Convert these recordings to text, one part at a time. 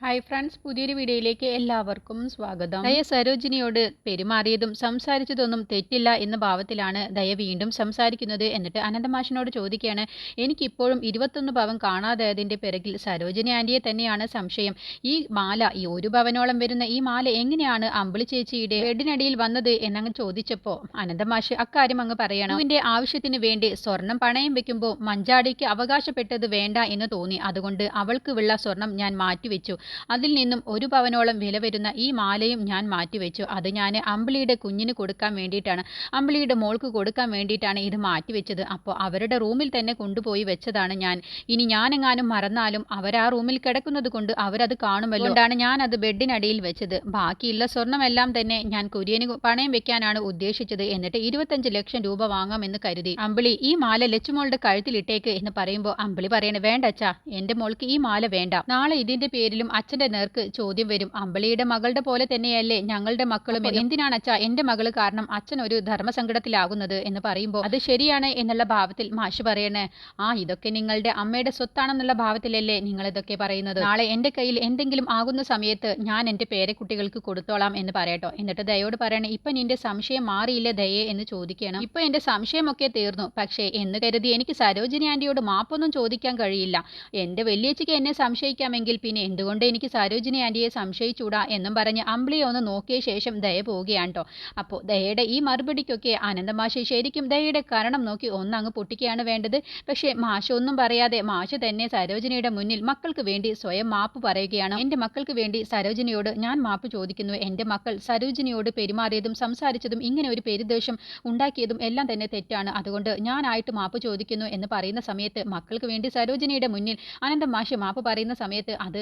Hi friends പുതിയൊരു വീഡിയോയിലേക്ക് എല്ലാവർക്കും സ്വാഗതം. ദയ സരോജിനിയോട് പെരുമാറിയതും സംസാരിച്ചതൊന്നും തെറ്റില്ല എന്ന ഭാവത്തിലാണ് ദയ വീണ്ടും സംസാരിക്കുന്നത് എന്നിട്ട് അനന്തമാഷിനോട് ചോദിക്കുകയാണ് എനിക്കിപ്പോഴും ഇരുപത്തൊന്ന് പവൻ കാണാതായതിന്റെ പിറകിൽ സരോജിനി ആന്റിയെ തന്നെയാണ് സംശയം. ഈ മാല ഈ ഒരു ഭവനോളം വരുന്ന ഈ മാല എങ്ങനെയാണ് അമ്പിളി ചേച്ചിയുടെ ഹെഡിനടിയിൽ വന്നത്? എന്നങ്ങ് ചോദിച്ചപ്പോൾ അനന്തമാഷ് അക്കാര്യം അങ്ങ് പറയണം. അവന്റെ ആവശ്യത്തിന് വേണ്ടി സ്വർണം പണയം വെക്കുമ്പോൾ മഞ്ചാടിക്ക് അവകാശപ്പെട്ടത് വേണ്ട എന്ന് തോന്നി. അതുകൊണ്ട് അവൾക്ക് വിള്ള സ്വർണം ഞാൻ മാറ്റിവെച്ചു. അതിൽ നിന്നും ഒരു പവനോളം വില വരുന്ന ഈ മാലയും ഞാൻ മാറ്റിവെച്ചു. അത് ഞാൻ അമ്പിളിയുടെ കുഞ്ഞിന് കൊടുക്കാൻ വേണ്ടിയിട്ടാണ്. അമ്പിളിയുടെ മോൾക്ക് കൊടുക്കാൻ വേണ്ടിയിട്ടാണ് ഇത് മാറ്റിവെച്ചത്. അപ്പോൾ അവരുടെ റൂമിൽ തന്നെ കൊണ്ടുപോയി വെച്ചതാണ് ഞാൻ. ഇനി ഞാനെങ്ങാനും മറന്നാലും അവർ ആ റൂമിൽ കിടക്കുന്നത് കൊണ്ട് അവരത് കാണുമല്ലോ. കൊണ്ടാണ് ഞാൻ അത് ബെഡിനടിയിൽ വെച്ചത്. ബാക്കിയുള്ള സ്വർണമെല്ലാം തന്നെ ഞാൻ കുര്യന് പണയം വെക്കാനാണ് ഉദ്ദേശിച്ചത്. എന്നിട്ട് ഇരുപത്തഞ്ച് ലക്ഷം രൂപ വാങ്ങാമെന്ന് കരുതി. അമ്പിളി ഈ മാല ലച്ചുമോളുടെ കഴുത്തിലിട്ടേക്ക് എന്ന് പറയുമ്പോൾ അമ്പിളി പറയണേ വേണ്ട അച്ഛാ എന്റെ മോൾക്ക് ഈ മാല വേണ്ട. നാളെ ഇതിന്റെ പേരിലും അച്ഛന്റെ നേർക്ക് ചോദ്യം വരും. അമ്പളിയുടെ മകളുടെ പോലെ തന്നെയല്ലേ ഞങ്ങളുടെ മക്കളും? എന്തിനാണ് അച്ഛാ എന്റെ മകൾ കാരണം അച്ഛൻ ഒരു ധർമ്മസങ്കടത്തിലാകുന്നത് എന്ന് പറയുമ്പോൾ അത് ശരിയാണ് എന്നുള്ള ഭാവത്തിൽ മാഷ് പറയണേ. ആ ഇതൊക്കെ നിങ്ങളുടെ അമ്മയുടെ സ്വത്താണെന്നുള്ള ഭാവത്തിലല്ലേ നിങ്ങൾ ഇതൊക്കെ പറയുന്നത്? നാളെ എന്റെ കയ്യിൽ എന്തെങ്കിലും ആകുന്ന സമയത്ത് ഞാൻ എന്റെ പേരക്കുട്ടികൾക്ക് കൊടുത്തോളാം എന്ന് പറയട്ടോ. എന്നിട്ട് ദയോട് പറയണേ ഇപ്പൊ നിന്റെ സംശയം മാറിയില്ല ദയേ എന്ന് ചോദിക്കണം. ഇപ്പൊ എന്റെ സംശയമൊക്കെ തീർന്നു. പക്ഷേ എന്ന് കരുതി എനിക്ക് സരോജിനി ആന്റിയോട് മാപ്പൊന്നും ചോദിക്കാൻ കഴിയില്ല. എന്റെ വലിയച്ഛയ്ക്ക് എന്നെ സംശയിക്കാമെങ്കിൽ പിന്നെ എന്തുകൊണ്ട് എനിക്ക് സരോജിനി ആന്റിയെ സംശയിച്ചൂടാ എന്നും പറഞ്ഞ് അമ്പിളിയെ ഒന്ന് നോക്കിയ ശേഷം ദയ പോവുകയാണ് കേട്ടോ അപ്പോൾ ദയയുടെ ഈ മറുപടിക്കൊക്കെ ആനന്ദമാഷി ശരിക്കും ദയയുടെ കാരണം നോക്കി ഒന്നങ്ങ് പൊട്ടിക്കുകയാണ് വേണ്ടത്. പക്ഷേ മാഷ ഒന്നും പറയാതെ മാഷ തന്നെ സരോജിനിയുടെ മുന്നിൽ മക്കൾക്ക് വേണ്ടി സ്വയം മാപ്പ് പറയുകയാണ്. എന്റെ മക്കൾക്ക് വേണ്ടി സരോജിനിയോട് ഞാൻ മാപ്പ് ചോദിക്കുന്നു. എന്റെ മക്കൾ സരോജിനിയോട് പെരുമാറിയതും സംസാരിച്ചതും ഇങ്ങനെ ഒരു പെരുദോഷം ഉണ്ടാക്കിയതും എല്ലാം തന്നെ തെറ്റാണ്. അതുകൊണ്ട് ഞാനായിട്ട് മാപ്പ് ചോദിക്കുന്നു എന്ന് പറയുന്ന സമയത്ത് മക്കൾക്ക് വേണ്ടി സരോജിനിയുടെ മുന്നിൽ അനന്തം മാഷ് മാപ്പ് പറയുന്ന സമയത്ത് അത്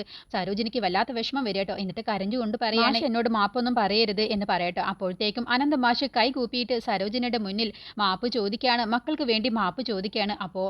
സരോജിനിക്ക് വല്ലാത്ത വിഷമം വരട്ടോ കേട്ടോ. എന്നിട്ട് കരഞ്ഞുകൊണ്ട് പറയാണ് എന്നോട് മാപ്പൊന്നും പറയരുത് എന്ന് പറയട്ടോ അപ്പോഴത്തേക്കും അനന്ത മാഷ് കൈ കൂപ്പിയിട്ട് സരോജിനിയുടെ മുന്നിൽ മാപ്പ് ചോദിക്കുകയാണ് മക്കൾക്ക് വേണ്ടി മാപ്പ് ചോദിക്കുകയാണ് അപ്പോൾ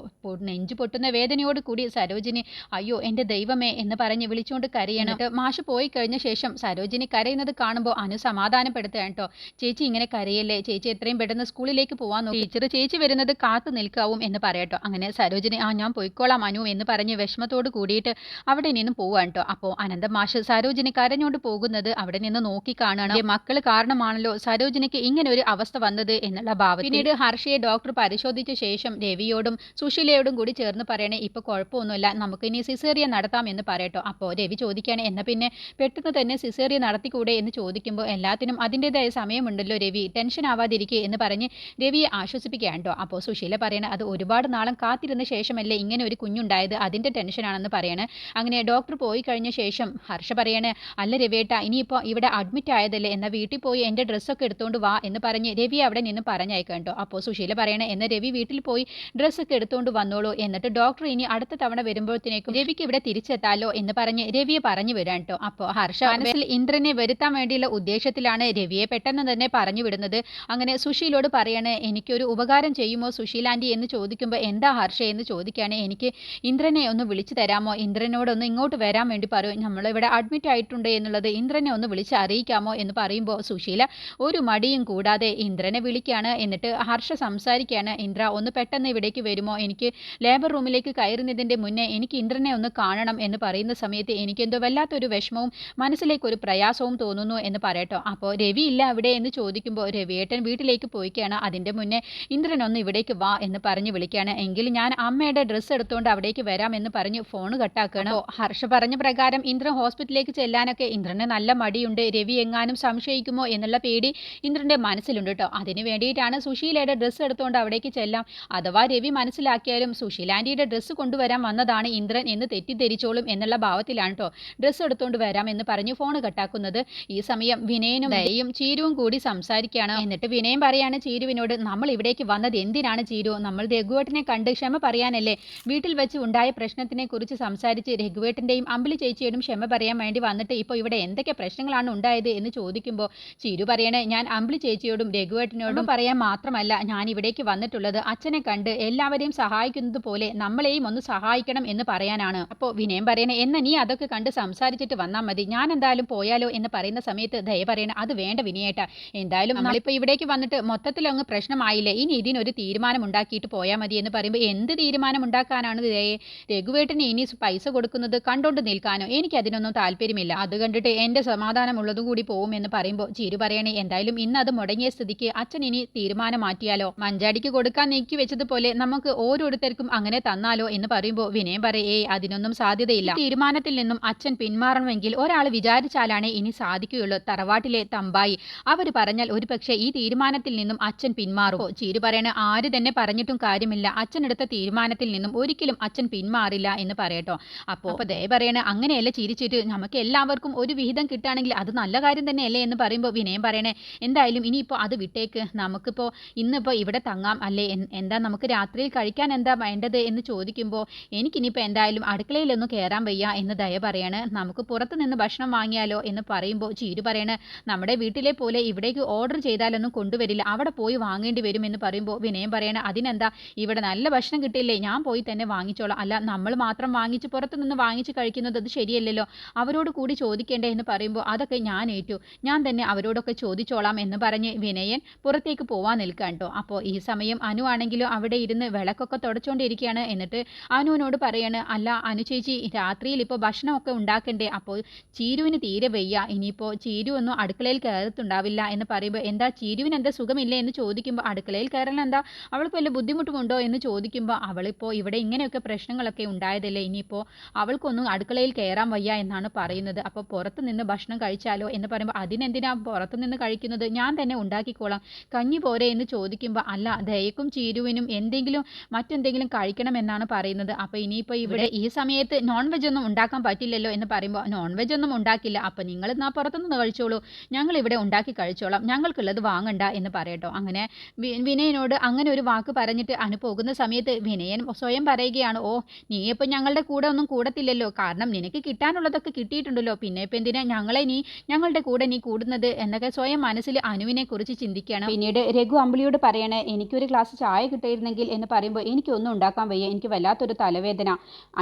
നെഞ്ചു പൊട്ടുന്ന വേദനയോട് കൂടി സരോജിനി അയ്യോ എന്റെ ദൈവമേ എന്ന് പറഞ്ഞ് വിളിച്ചുകൊണ്ട് കരയണം. മാഷ് പോയി കഴിഞ്ഞ ശേഷം സരോജിനി കരയുന്നത് കാണുമ്പോൾ അനു സമാധാനപ്പെടുത്തുക കേട്ടോ. ചേച്ചി ഇങ്ങനെ കരയല്ലേ? ചേച്ചി എത്രയും പെട്ടെന്ന് സ്കൂളിലേക്ക് പോവാൻ നോക്കി. ടീച്ചർ ചേച്ചി വരുന്നത് കാത്തു നിൽക്കാവും എന്ന് പറയട്ടോ അങ്ങനെ സരോജിനി ആ ഞാൻ പോയിക്കോളാം അനു എന്ന് പറഞ്ഞ് വിഷമത്തോട് കൂടിയിട്ട് അവിടെ നിന്നും പോവാണ് കേട്ടോ. അപ്പോൾ അനന്ത മാഷ് സരോജിനി കരഞ്ഞുകൊണ്ട് പോകുന്നത് അവിടെ നിന്ന് നോക്കി കാണണം. മക്കൾ കാരണമാണല്ലോ സരോജിനിക്ക് ഇങ്ങനെ ഒരു അവസ്ഥ വന്നത് എന്നുള്ള ഭാവം പിന്നീട് ഹർഷയെ ഡോക്ടർ പരിശോധിച്ച ശേഷം രവിയോടും സുശീലയോടും കൂടി ചേർന്ന് പറയണേ ഇപ്പൊ കുഴപ്പമൊന്നുമില്ല. നമുക്ക് ഇനി സിസേറിയ നടത്താം എന്ന് പറയട്ടോ. അപ്പോ രവി ചോദിക്കുകയാണ് എന്ന പിന്നെ പെട്ടെന്ന് തന്നെ സിസേറിയ നടത്തിക്കൂടെ? എന്ന് ചോദിക്കുമ്പോൾ എല്ലാത്തിനും അതിന്റെതായ സമയമുണ്ടല്ലോ രവി. ടെൻഷൻ ആവാതിരിക്കുക എന്ന് പറഞ്ഞ് രവിയെ ആശ്വസിപ്പിക്കുകയാണ് കേട്ടോ അപ്പോൾ സുശീല പറയണ അത് ഒരുപാട് നാളം കാത്തിരുന്ന ശേഷമല്ലേ ഇങ്ങനെ ഒരു കുഞ്ഞുണ്ടായത്? അതിന്റെ ടെൻഷനാണെന്ന് പറയണേ. അങ്ങനെ ഡോക്ടർ പോയി കഴിഞ്ഞ ശേഷം ഹർഷ പറയണേ അല്ല രവിയേട്ട ഇനിയിപ്പോൾ ഇവിടെ അഡ്മിറ്റ് ആയതല്ലേ എന്നാൽ വീട്ടിൽ പോയി എന്റെ ഡ്രസ്സൊക്കെ എടുത്തുകൊണ്ട് വാ എന്ന് പറഞ്ഞ് രവി അവിടെ നിന്ന് പറഞ്ഞയക്കാം കേട്ടോ. അപ്പോൾ സുശീല പറയണേ എന്നാൽ രവി വീട്ടിൽ പോയി ഡ്രസ്സൊക്കെ എടുത്തുകൊണ്ട് വന്നോളൂ എന്നിട്ട് ഡോക്ടർ ഇനി അടുത്ത തവണ വരുമ്പോഴത്തേക്കും രവിക്ക് ഇവിടെ തിരിച്ചെത്താലോ എന്ന് പറഞ്ഞ് രവിയെ പറഞ്ഞു വിടാൻ കേട്ടോ. അപ്പോൾ ഹർഷ മനസ്സിൽ ഇന്ദ്രനെ വരുത്താൻ വേണ്ടിയുള്ള ഉദ്ദേശത്തിലാണ് രവിയെ പെട്ടെന്ന് തന്നെ പറഞ്ഞു വിടുന്നത്. അങ്ങനെ സുശീലോട് പറയണേ എനിക്കൊരു ഉപകാരം ചെയ്യുമോ സുശീലാന്റി എന്ന് ചോദിക്കുമ്പോൾ എന്താ ഹർഷ എന്ന് ചോദിക്കുകയാണ്. എനിക്ക് ഇന്ദ്രനെ ഒന്ന് വിളിച്ചു തരാമോ? ഇന്ദ്രനോടൊന്ന് ഇങ്ങോട്ട് വരാൻ വേണ്ടി പറയൂ നമ്മളിവിടെ അഡ്മിറ്റ് ആയിട്ടുണ്ട് എന്നുള്ളത് ഇന്ദ്രനെ ഒന്ന് വിളിച്ച് അറിയിക്കാമോ എന്ന് പറയുമ്പോൾ സുശീല ഒരു മടിയും കൂടാതെ ഇന്ദ്രനെ വിളിക്കുകയാണ് എന്നിട്ട് ഹർഷ സംസാരിക്കുകയാണ് ഇന്ദ്ര ഒന്ന് പെട്ടെന്ന് ഇവിടേക്ക് വരുമോ? എനിക്ക് ലേബർ റൂമിലേക്ക് കയറുന്നതിന്റെ മുന്നേ എനിക്ക് ഇന്ദ്രനെ ഒന്ന് കാണണം എന്ന് പറയുന്ന സമയത്ത് എനിക്കെന്തോ വല്ലാത്തൊരു വിഷമവും മനസ്സിലേക്കൊരു പ്രയാസവും തോന്നുന്നു എന്ന് പറയട്ടോ. അപ്പോൾ രവി ഇല്ല അവിടെ എന്ന് ചോദിക്കുമ്പോൾ രവിയേട്ടൻ വീട്ടിലേക്ക് പോയിക്കുകയാണ് അതിന്റെ മുന്നേ ഇന്ദ്രൻ ഒന്ന് ഇവിടേക്ക് വാ എന്ന് പറഞ്ഞ് വിളിക്കുകയാണ് എങ്കിൽ ഞാൻ അമ്മയുടെ ഡ്രസ്സ് എടുത്തുകൊണ്ട് അവിടേക്ക് വരാം എന്ന് പറഞ്ഞ് ഫോൺ കട്ടാക്കുകയാണ് ഹർഷ പറഞ്ഞ പ്രകാരം ഇന്ദ്രൻ ഹോസ്പിറ്റലിലേക്ക് ചെല്ലാനൊക്കെ ഇന്ദ്രന് നല്ല മടിയുണ്ട്. രവി എങ്ങാനും സംശയിക്കുമോ എന്നുള്ള പേടി ഇന്ദ്രന്റെ മനസ്സിലുണ്ട് കേട്ടോ അതിനു വേണ്ടിയിട്ടാണ് സുശീലയുടെ ഡ്രസ്സ് എടുത്തുകൊണ്ട് അവിടേക്ക് ചെല്ലാം. അഥവാ രവി മനസ്സിലാക്കിയാലും സുശീലാന്റിയുടെ ഡ്രസ്സ് കൊണ്ടുവരാൻ വന്നതാണ് ഇന്ദ്രൻ എന്ന് തെറ്റിദ്ധരിച്ചോളും എന്നുള്ള ഭാവത്തിലാണ് കേട്ടോ ഡ്രസ്സ് എടുത്തുകൊണ്ട് വരാം എന്ന് പറഞ്ഞു ഫോൺ കട്ടാക്കുന്നത്. ഈ സമയം വിനയനും ദയയും ചീരുവും കൂടി സംസാരിക്കുകയാണ് എന്നിട്ട് വിനയം പറയാണ് ചീരുവിനോട് നമ്മൾ ഇവിടേക്ക് വന്നത് എന്തിനാണ് ചീരു? നമ്മൾ രഘുവേട്ടനെ കണ്ട് ക്ഷമ പറയാനല്ലേ? വീട്ടിൽ വെച്ച് ഉണ്ടായ പ്രശ്നത്തിനെ കുറിച്ച് സംസാരിച്ച് രഘുവേട്ടന്റെയും അമ്പിളി ചേച്ചിയോടും ക്ഷമ പറയാൻ വേണ്ടി വന്നിട്ട് ഇപ്പോൾ ഇവിടെ എന്തൊക്കെ പ്രശ്നങ്ങളാണ് ഉണ്ടായത് എന്ന് ചോദിക്കുമ്പോൾ ചിരു പറയണേ ഞാൻ അമ്പിളി ചേച്ചിയോടും രഘുവേട്ടനോടും പറയാൻ മാത്രമല്ല ഞാൻ ഇവിടേക്ക് വന്നിട്ടുള്ളത് അച്ഛനെ കണ്ട് എല്ലാവരെയും സഹായിക്കുന്നത് പോലെ നമ്മളെയും ഒന്ന് സഹായിക്കണം എന്ന് പറയാനാണ്. അപ്പോൾ വിനയം പറയണേ എന്നാ നീ അതൊക്കെ കണ്ട് സംസാരിച്ചിട്ട് വന്നാൽ മതി. ഞാൻ എന്തായാലും പോയാലോ എന്ന് പറയുന്ന സമയത്ത് ദയ പറയണേ അത് വേണ്ട വിനയേട്ട. എന്തായാലും നമ്മളിപ്പോൾ ഇവിടേക്ക് വന്നിട്ട് മൊത്തത്തിൽ അങ്ങ് പ്രശ്നമായില്ലേ? ഇനി ഇതിനൊരു തീരുമാനം ഉണ്ടാക്കിയിട്ട് പോയാൽ മതി എന്ന് പറയുമ്പോൾ എന്ത് തീരുമാനം ഉണ്ടാക്കാനാണ് ദയെ? രഘുവേട്ടന് ഇനി പൈസ കൊടുക്കുന്നത് കണ്ടോണ്ട് നിൽക്കാനോ? എനിക്ക് അതിനൊന്നും താല്പര്യമില്ല. അത് കണ്ടിട്ട് എന്റെ സമാധാനമുള്ളതും കൂടി പോകും എന്ന് പറയുമ്പോൾ ചീരു പറയണേ എന്തായാലും ഇന്ന് അത് മുടങ്ങിയ സ്ഥിതിക്ക് അച്ഛൻ ഇനി തീരുമാനം മാറ്റിയാലോ മഞ്ചാടിക്ക് കൊടുക്കാൻ നീക്കി വെച്ചതുപോലെ നമുക്ക് ഓരോരുത്തർക്കും അങ്ങനെ തന്നാലോ എന്ന് പറയുമ്പോൾ വിനയം പറയേ അതിനൊന്നും സാധ്യതയില്ല. തീരുമാനത്തിൽ നിന്നും അച്ഛൻ പിന്മാറണമെങ്കിൽ ഒരാൾ വിചാരിച്ചാലാണ് ഇനി സാധിക്കുകയുള്ളൂ. തറവാട്ടിലെ തമ്പായി. അവർ പറഞ്ഞാൽ ഒരുപക്ഷെ ഈ തീരുമാനത്തിൽ നിന്നും അച്ഛൻ പിന്മാറും. ചീരു പറയണ ആര് തന്നെ പറഞ്ഞിട്ടും കാര്യമില്ല. അച്ഛൻ എടുത്ത തീരുമാനത്തിൽ നിന്നും ഒരിക്കലും അച്ഛൻ പിന്മാറില്ല എന്ന് പറയട്ടോ. അപ്പോൾ ദയ പറയണ അങ്ങനെയല്ല ചിരിച്ചിട്ട് നമുക്ക് എല്ലാവർക്കും ഒരു വിഹിതം കിട്ടുകയാണെങ്കിൽ അത് നല്ല കാര്യം തന്നെയല്ലേ എന്ന് പറയുമ്പോൾ വിനയം പറയണേ. എന്തായാലും ഇനിയിപ്പോൾ അത് വിട്ടേക്ക്. നമുക്കിപ്പോൾ ഇന്നിപ്പോൾ ഇവിടെ തങ്ങാം. അല്ലേ? എന്താ നമുക്ക് രാത്രിയിൽ കഴിക്കാൻ എന്താ വേണ്ടത് എന്ന് ചോദിക്കുമ്പോൾ എനിക്കിനിയിപ്പോൾ എന്തായാലും അടുക്കളയിലൊന്നും കയറാൻ വയ്യ എന്ന് ദയ പറയാണ്. നമുക്ക് പുറത്ത് നിന്ന് ഭക്ഷണം വാങ്ങിയാലോ എന്ന് പറയുമ്പോൾ ചീരു പറയണ്. നമ്മുടെ വീട്ടിലെ പോലെ ഇവിടേക്ക് ഓർഡർ ചെയ്താലൊന്നും കൊണ്ടുവരില്ല. അവിടെ പോയി വാങ്ങേണ്ടി വരും എന്ന് പറയുമ്പോൾ വിനയം പറയണ. അതിനെന്താ? ഇവിടെ നല്ല ഭക്ഷണം കിട്ടിയില്ലേ? ഞാൻ പോയി തന്നെ വാങ്ങിച്ചോളാം. അല്ല നമ്മൾ മാത്രം വാങ്ങിച്ച് പുറത്ത് നിന്ന് വാങ്ങിച്ച് കഴിക്കുന്നത് അത് ശരിയല്ലല്ലോ. അവരോട് കൂടി ചോദിക്കേണ്ടേ എന്ന് പറയുമ്പോൾ അതൊക്കെ ഞാൻ ഏറ്റു. ഞാൻ തന്നെ അവരോടൊക്കെ ചോദിച്ചോളാം എന്ന് പറഞ്ഞ് വിനയൻ പുറത്തേക്ക് പോവാൻ നിൽക്കാൻ കേട്ടോ. അപ്പോൾ ഈ സമയം അനു ആണെങ്കിലും അവിടെ ഇരുന്ന് വിളക്കൊക്കെ തുടച്ചുകൊണ്ടിരിക്കുകയാണ് എന്നിട്ട് അനുവിനോട് പറയാണ് അല്ല അനു ചേച്ചി രാത്രിയിൽ ഇപ്പോൾ ഭക്ഷണമൊക്കെ ഉണ്ടാക്കണ്ടേ? അപ്പോൾ ചീരുവിന് തീരെ വയ്യ. ഇനിയിപ്പോൾ ചീരു ഒന്നും അടുക്കളയിൽ കയറത്തുണ്ടാവില്ല. എന്ന് പറയുമ്പോൾ എന്താ ചീരുവിന് എന്താ സുഖമില്ലേ? എന്ന് ചോദിക്കുമ്പോൾ അടുക്കളയിൽ കയറണം എന്താ അവൾക്ക് വല്ല ബുദ്ധിമുട്ടുമുണ്ടോ? എന്ന് ചോദിക്കുമ്പോൾ അവളിപ്പോൾ ഇവിടെ ഇങ്ങനെയൊക്കെ പ്രശ്നങ്ങളൊക്കെ ഉണ്ടായതല്ലേ. ഇനിയിപ്പോൾ അവൾക്കൊന്നും അടുക്കളയിൽ കയറാൻ വയ്യ എന്നാണ് പറയുന്നത്. അപ്പോൾ പുറത്ത് നിന്ന് ഭക്ഷണം കഴിച്ചാലോ എന്ന് പറയുമ്പോൾ അതിനെന്തിനാ പുറത്ത് നിന്ന് കഴിക്കുന്നത്? ഞാൻ തന്നെ ഉണ്ടാക്കിക്കോളാം. കഞ്ഞി പോരെ എന്ന് ചോദിക്കുമ്പോൾ അല്ല ദയക്കും ചീരുവിനും എന്തെങ്കിലും മറ്റെന്തെങ്കിലും കഴിക്കണം എന്നാണ് പറയുന്നത്. അപ്പോൾ ഇനിയിപ്പോൾ ഇവിടെ ഈ സമയത്ത് നോൺ വെജ് ഒന്നും ഉണ്ടാക്കാൻ പറ്റില്ലല്ലോ എന്ന് പറയുമ്പോൾ നോൺ വെജ് ഒന്നും ഉണ്ടാക്കില്ല. അപ്പോൾ നിങ്ങൾ എന്നാൽ പുറത്തുനിന്ന് കഴിച്ചോളൂ. ഞങ്ങൾ ഇവിടെ ഉണ്ടാക്കി കഴിച്ചോളാം. ഞങ്ങൾക്കുള്ളത് വാങ്ങണ്ട എന്ന് പറയട്ടോ. അങ്ങനെ വിനയനോട് അങ്ങനെ ഒരു വാക്ക് പറഞ്ഞിട്ട് അനു പോകുന്ന സമയത്ത് വിനയൻ സ്വയം പറയുകയാണ് ഓ നീ ഇപ്പം ഞങ്ങളുടെ കൂടെ ഒന്നും കൂടത്തില്ലല്ലോ. കാരണം നിനക്ക് കിട്ടാനുള്ളതൊക്കെ കിട്ടിയിട്ടുണ്ടല്ലോ. പിന്നെ ഇപ്പം എന്തിനാ ഞങ്ങളെ നീ ഞങ്ങളുടെ കൂടെ നീ കൂടുന്നത് എന്നൊക്കെ സ്വയം മനസ്സിൽ അനുവിനെ കുറിച്ച് ചിന്തിക്കുകയാണ്. പിന്നീട് രഘു അമ്പിളിയോട് പറയണേ എനിക്കൊരു ഗ്ലാസ് ചായ കിട്ടിയിരുന്നെങ്കിൽ എന്ന് പറയുമ്പോൾ എനിക്കൊന്നും ഉണ്ടാക്കാൻ വയ്യ. എനിക്ക് വല്ലാത്തൊരു തലവേദന.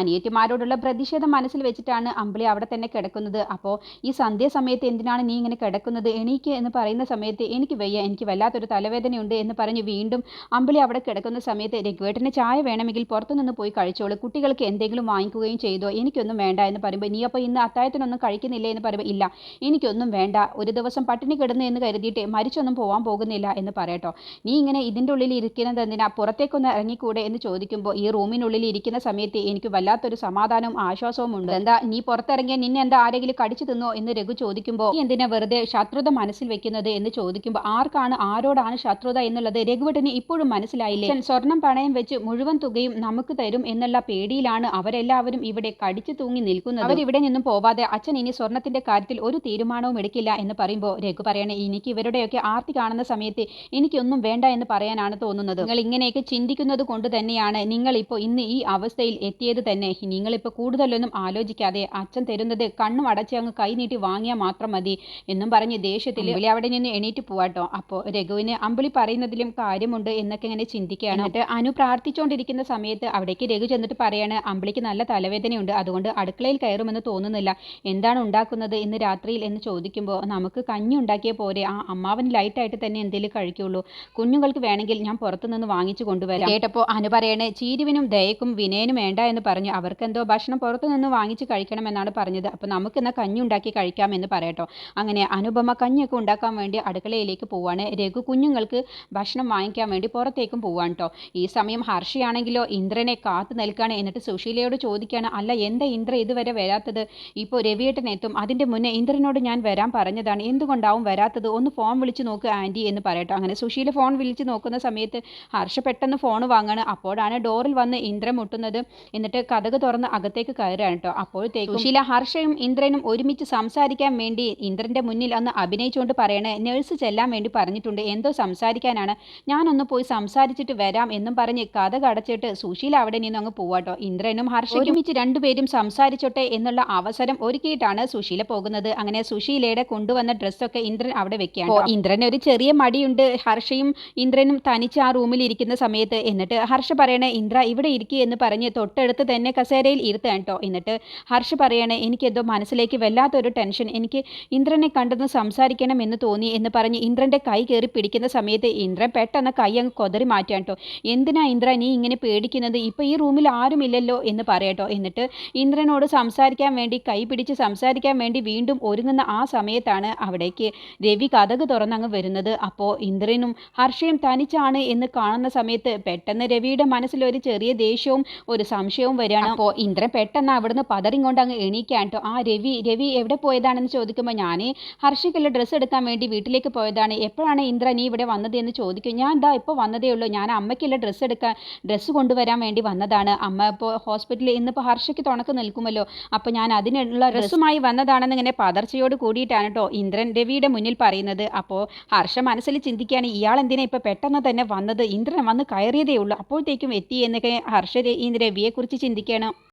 അനിയത്തിമാരോടുള്ള പ്രതിഷേധം മനസ്സിൽ വെച്ചിട്ടാണ് അമ്പിളി അവിടെ തന്നെ കിടക്കുന്നത്. അപ്പോൾ ഈ സന്ധ്യ സന്ധ്യാസമയത്ത് എന്തിനാണ് നീ ഇങ്ങനെ കിടക്കുന്നത്? എണീക്ക് എന്ന് പറയുന്ന സമയത്ത് എനിക്ക് വയ്യ. എനിക്ക് വല്ലാത്തൊരു തലവേദനയുണ്ട് എന്ന് പറഞ്ഞ് വീണ്ടും അമ്പിളി അവിടെ കിടക്കുന്ന സമയത്ത് രഘുവേട്ടന് ചായ വേണമെങ്കിൽ പുറത്തുനിന്ന് പോയി കഴിച്ചോളൂ. കുട്ടികൾക്ക് എന്തെങ്കിലും വാങ്ങിക്കുകയും ചെയ്തോ? എനിക്കൊന്നും വേണ്ട എന്ന് പറയുമ്പോൾ നീ അപ്പോൾ ഇന്ന് അത്താഴത്തിനൊന്നും കഴിക്കുന്നില്ല? എന്ന് പറയുമ്പോൾ ഇല്ല എനിക്കൊന്നും വേണ്ട. ഒരു ദിവസം പട്ടിണി കിടന്നു എന്ന് കരുതിയിട്ട് മരിച്ചൊന്നും പോകാൻ പോകുന്നില്ല എന്ന് പറയട്ടോ. നീ ഇങ്ങനെ ഇതിന്റെ ഉള്ളിൽ ഇരിക്കുന്നത് എന്തിനാ? പുറത്തേക്കൊന്ന് ഇറങ്ങിക്കൂടെ? എന്ന് ചോദിക്കുമ്പോൾ ഈ റൂമിനുള്ളിൽ ഇരിക്കുന്ന സമയത്ത് എനിക്ക് വല്ലാത്തൊരു സമാധാനവും ആശ്വാസവും ഉണ്ട്. എന്താ നീ പുറത്തിറങ്ങിയാൽ നിന്നെ എന്താ ആരെങ്കിലും കടിച്ചു തിന്നോ? എന്ന് രഘു ചോദിക്കുമ്പോൾ നീ എന്തിനാ വെറുതെ ശത്രുത മനസ്സിൽ വെക്കുന്നത്? എന്ന് ചോദിക്കുമ്പോൾ ആർക്കാണ് ആരോടാണ് ശത്രുത എന്നുള്ളത് രഘുവട്ടന് ഇപ്പോഴും മനസ്സിലായില്ലേ? സ്വർണം പണയം വെച്ച് മുഴുവൻ തുകയും നമുക്ക് തരും എന്നുള്ള പേടിയിലാണ് അവരെല്ലാവരും ഇവിടെ കടിച്ചു തൂങ്ങി നിൽക്കുന്നത്. അവരിവിടെ നിന്നും പോവാതെ അച്ഛൻ ഇനി സ്വർണത്തിന്റെ കാര്യത്തിൽ ഒരു തീരുമാനവും എടുക്കില്ല എന്ന് പറയുമ്പോൾ രഘു പറയണേ എനിക്ക് ഇവരുടെയൊക്കെ ആർത്തി കാണുന്ന സമയത്ത് എനിക്കൊന്നും വേണ്ട എന്ന് പറയാനാണ് തോന്നുന്നത്. നിങ്ങൾ ഇങ്ങനെയൊക്കെ ചിന്തിക്കുന്നത് കൊണ്ട് തന്നെയാണ് നിങ്ങൾ ഇപ്പോൾ ഇന്ന് ഈ അവസ്ഥയിൽ എത്തിയത് തന്നെ. നിങ്ങളിപ്പോൾ കൂടുതലൊന്നും ആലോചിക്കാതെ അച്ഛൻ തരുന്നത് കണ്ണും അടച്ച് അങ്ങ് കൈനീട്ടി വാങ്ങിയാൽ മാത്രം മതി എന്നും പറഞ്ഞ് ദേഷ്യത്തിൽ അമ്പിളി അവിടെ നിന്ന് എണീറ്റ് പോവാട്ടോ അപ്പോൾ രഘുവിന് അമ്പിളി പറയുന്നതിലും കാര്യമുണ്ട് എന്നൊക്കെ ഇങ്ങനെ ചിന്തിക്കുകയാണ്. എന്നിട്ട് അനു പ്രാർത്ഥിച്ചുകൊണ്ടിരിക്കുന്ന സമയത്ത് അവിടേക്ക് രഘു ചെന്നിട്ട് പറയാണ് അമ്പിളിക്ക് നല്ല തലവേദനയുണ്ട്. അതുകൊണ്ട് അടുക്കളയിൽ കയറുമെന്ന് തോന്നുന്നില്ല. എന്താണ് ഉണ്ടാക്കുന്നത് ഇന്ന് രാത്രിയിൽ എന്ന് ചോദിക്കുമ്പോൾ നമുക്ക് കഞ്ഞി ഉണ്ടാക്കിയ പോരെ. ആ അമ്മാവൻ ലൈറ്റായിട്ട് തന്നെ എന്തെങ്കിലും കഴിക്കുള്ളൂ. കുഞ്ഞുങ്ങൾക്ക് വേണമെങ്കിൽ ഞാൻ പുറത്തുനിന്ന് വാങ്ങിച്ചു കൊണ്ടുവരാം. കേട്ടപ്പോൾ അനു പറയണേ ചീരുവിനും ദയക്കും വിനയനും വേണ്ട എന്ന് പറഞ്ഞു. അവർക്ക് എന്തോ ഭക്ഷണം പുറത്തുനിന്ന് വാങ്ങിച്ച് കഴിക്കണമെന്നാണ് പറഞ്ഞത്. അപ്പോൾ നമുക്ക് എന്നാൽ കഞ്ഞി ഉണ്ടാക്കി കഴിക്കാമെന്ന് പറയട്ടോ. അങ്ങനെ അനുപമ കഞ്ഞിയൊക്കെ ഉണ്ടാക്കാൻ വേണ്ടി അടുക്കളയിലേക്ക് പോവാണ്. രഘു കുഞ്ഞുങ്ങൾക്ക് ഭക്ഷണം വാങ്ങിക്കാൻ വേണ്ടി പുറത്തേക്കും പോവാണ് കേട്ടോ ഈ സമയം ഹർഷിയാണെങ്കിലോ ഇന്ദ്രനെ കാത്തു നിൽക്കുകയാണ് എന്നിട്ട് സുശീലയോട് ചോദിക്കുകയാണ് അല്ല എന്താ ഇന്ദ്ര ഇതുവരെ വരാത്തത്? ഇപ്പോൾ രവിയേട്ടൻ എത്തും അതിന്റെ മുന്നേ ഇന്ദ്രനോട് ഞാൻ വരാൻ പറഞ്ഞതാണ്. എന്തുകൊണ്ടാവും വരാത്തത്? ഒന്ന് ഫോൺ വിളിച്ച് നോക്ക് ആന്റി എന്ന് പറയട്ടോ. അങ്ങനെ സുശീല ഫോൺ വിളിച്ച് നോക്കുന്ന സമയത്ത് ഹർഷ പെട്ടെന്ന് ഫോൺ വാങ്ങാണ്. അപ്പോഴാണ് ഡോറിൽ വന്ന് ഇന്ദ്രൻ മുട്ടുന്നത്. എന്നിട്ട് കഥക് തുറന്ന് അകത്തേക്ക് കയറുകയാണ് കേട്ടോ അപ്പോഴത്തേക്കും സുശീല ഹർഷയും ഇന്ദ്രനും ഒരുമിച്ച് സംസാരിക്കാൻ വേണ്ടി ഇന്ദ്രന്റെ മുന്നിൽ അന്ന് അഭിനയിച്ചുകൊണ്ട് പറയണേ നേഴ്സ് ചെല്ലാൻ വേണ്ടി പറഞ്ഞിട്ടുണ്ട്. എന്തോ സംസാരിക്കാനാണ്. ഞാനൊന്ന് പോയി സംസാരിച്ചിട്ട് വരാം എന്നും പറഞ്ഞ് കഥ കടച്ചിട്ട് സുശീല അവിടെ നിന്ന് അങ്ങ് പോവാട്ടോ ഇന്ദ്രനും ഹർഷ ഒരുമിച്ച് രണ്ടുപേരും സംസാരിച്ചോട്ടെ എന്നുള്ള അവസരം ഒരുക്കിയിട്ടാണ് സുശീല പോകുന്നത്. അങ്ങനെ സുശീലയുടെ കൊണ്ടുവന്ന ഡ്രസ്സൊക്കെ ഇന്ദ്രൻ അവിടെ വെക്കുകയാണ്. ഇന്ദ്രൻ ഒരു ചെറിയ മടിയുണ്ട്. ഹർഷയും ഇന്ദ്രനും തനിച്ച് ആ റൂമിൽ ഇരിക്കുന്ന സമയത്ത് എന്നിട്ട് ഹർഷ പറയണേ ഇന്ദ്ര ഇവിടെ ഇരിക്കുക എന്ന് പറഞ്ഞ് തൊട്ടടുത്ത് തന്നെ കസേരയിൽ ഇരുത്താൻ കേട്ടോ എന്നിട്ട് ഹർഷ പറയണേ എനിക്കെന്തോ മനസ്സിലേക്ക് വല്ലാത്തൊരു ടെൻഷൻ. എനിക്ക് ഇന്ദ്രനെ കണ്ടെന്ന് സംസാരിക്കണം എന്ന് തോന്നി എന്ന് പറഞ്ഞ് ഇന്ദ്രന്റെ കൈ കയറി പിടിക്കുന്ന സമയത്ത് ഇന്ദ്രൻ പെട്ടെന്ന് കൈ അങ്ങ് കൊതറി മാറ്റാൻ കേട്ടോ എന്തിനാ ഇന്ദ്ര നീ ഇങ്ങനെ പേടിക്കുന്നത്? ഇപ്പൊ ഈ റൂമിൽ ആരുമില്ലല്ലോ എന്ന് പറയട്ടോ എന്നിട്ട് ഇന്ദ്രനോട് സംസാരിക്കാൻ വേണ്ടി കൈ പിടിച്ച് സംസാരിക്കാൻ വേണ്ടി വീണ്ടും ഒരുങ്ങുന്ന ആ സമയത്താണ് അവിടേക്ക് രവി കഥക് തുറന്നങ്ങ് വരുന്നത്. അപ്പോൾ ഇന്ദ്രനും ഹർഷയും തനിച്ചാണ് എന്ന് കാണുന്ന സമയത്ത് പെട്ടെന്ന് രവിയുടെ മനസ്സിൽ ഒരു ചെറിയ ദേഷ്യവും ഒരു സംശയവും വരികയാണ്. അപ്പോൾ ഇന്ദ്രൻ പെട്ടെന്ന് അവിടുന്ന് പതറിങ്ങോണ്ട് അങ്ങ് എണീക്കാൻ കേട്ടോ ആ രവി രവി എവിടെ പോയതാണെന്ന് ചോദിക്കുമ്പോൾ ഞാൻ ഹർഷയ്ക്കുള്ള ഡ്രസ്സ് എടുക്കാൻ വേണ്ടി വീട്ടിലേക്ക് പോയതാണ്. എപ്പോഴാണ് ഇന്ദ്ര നീ ഇവിടെ വന്നത് എന്ന് ചോദിക്കും. ഞാൻ എന്താ ഇപ്പോൾ വന്നതേ ഉള്ളൂ. ഞാൻ അമ്മയ്ക്കുള്ള ഡ്രസ്സ് എടുക്കാൻ ഡ്രസ്സ് കൊണ്ടുവരാൻ വേണ്ടി വന്നതാണ്. അമ്മ ഇപ്പോൾ ഹോസ്പിറ്റലിൽ ഇന്നിപ്പോൾ ഹർഷയ്ക്ക് തുണക്ക് നിൽക്കുമല്ലോ. അപ്പോൾ ഞാൻ അതിനുള്ള ഡ്രസ്സുമായി വന്നതാണെന്ന് ഇങ്ങനെ പതർച്ചയോട് കൂടിയിട്ടാണ് കേട്ടോ ഇന്ദ്രൻ രവിയുടെ മുന്നിൽ പറയുന്നത്. അപ്പോൾ ഹർഷ മനസ്സിൽ ചിന്തിക്കുകയാണ് ഇയാൾ എന്തിനാ ഇപ്പോൾ പെട്ടെന്ന് തന്നെ വന്നത്? ഇന്ദ്രൻ വന്ന് കയറിയതേ ഉള്ളൂ. അപ്പോഴത്തേക്കും എത്തി എന്നൊക്കെ ഹർഷ രവിയെക്കുറിച്ച് ചിന്തിക്കുകയാണ്.